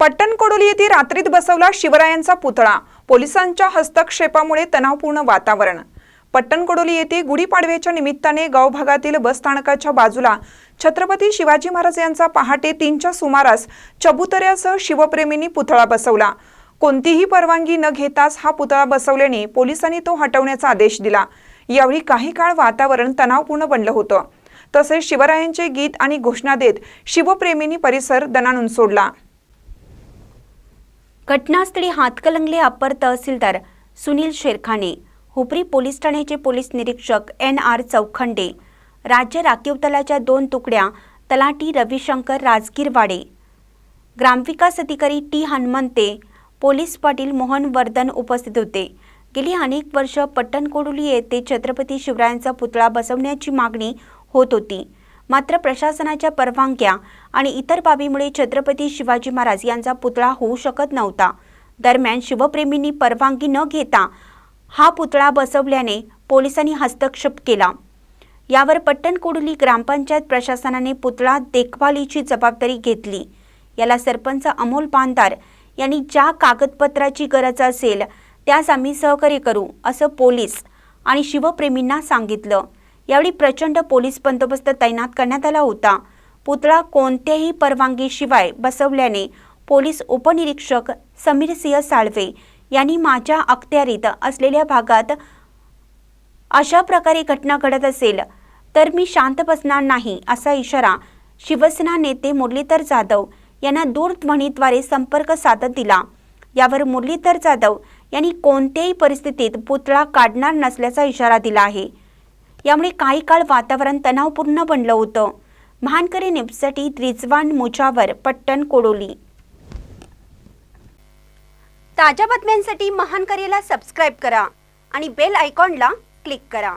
पट्टणकोडोली येथे रात्रीत बसवला शिवरायांचा पुतळा. पोलिसांच्या हस्तक्षेपामुळे तणावपूर्ण वातावरण. पट्टणकोडोली येथे गुढीपाडव्याच्या निमित्ताने गाव भागातील बसस्थानकाच्या बाजूला छत्रपती शिवाजी महाराज यांचा पहाटे तीनच्या सुमारास चबुतऱ्यासह शिवप्रेमींनी पुतळा बसवला. कोणतीही परवानगी न घेताच हा पुतळा बसवल्याने पोलिसांनी तो हटवण्याचा आदेश दिला. यावेळी काही काळ वातावरण तणावपूर्ण बनलं होतं. तसेच शिवरायांचे गीत आणि घोषणा देत शिवप्रेमींनी परिसर दणाणून सोडला. घटनास्थळी हातकलंगले अप्पर तहसीलदार सुनील शेरखाने हुपरी पोलीस ठाण्याचे पोलीस निरीक्षक एन आर चौखंडे राज्य राखीव दलाच्या दोन तुकड्या तलाटी रविशंकर राजगीरवाडे ग्रामविकास अधिकारी टी हनुमंते पोलीस पाटील मोहन वर्धन उपस्थित होते. गेली अनेक वर्ष पट्टणकोडोली येथे छत्रपती शिवरायांचा पुतळा बसवण्याची मागणी होत होती. मात्र प्रशासनाच्या परवानग्या आणि इतर बाबीमुळे छत्रपती शिवाजी महाराज यांचा पुतळा होऊ शकत नव्हता. दरम्यान शिवप्रेमींनी परवानगी न घेता हा पुतळा बसवल्याने पोलिसांनी हस्तक्षेप केला. यावर पट्टणकोडोली ग्रामपंचायत प्रशासनाने पुतळा देखभालीची जबाबदारी घेतली. याला सरपंच अमोल बांदार यांनी ज्या कागदपत्राची गरज असेल त्यास आम्ही सहकार्य करू असं पोलीस आणि शिवप्रेमींना सांगितलं. यावेळी प्रचंड पोलीस बंदोबस्त तैनात करण्यात आला होता. पुतळा कोणत्याही परवानगीशिवाय बसवल्याने पोलीस उपनिरीक्षक समीर सिंह साळवे यांनी माझ्या अखत्यारीत असलेल्या भागात अशा प्रकारे घटना घडत असेल तर मी शांत बसणार नाही असा इशारा शिवसेना नेते मुरलीधर जाधव यांना दूरध्वनीद्वारे संपर्क साधत दिला. यावर मुरलीधर जाधव यांनी कोणत्याही परिस्थितीत पुतळा काढणार नसल्याचा इशारा दिला आहे. यामुळे काही काळ वातावरण तणावपूर्ण बनलं होतं. महानकरी निपसटी रिजवान मुजावर पट्टण कोडोली. ताज्या बातम्यांसाठी महानकरीला सबस्क्राईब करा आणि बेल आयकॉनला क्लिक करा.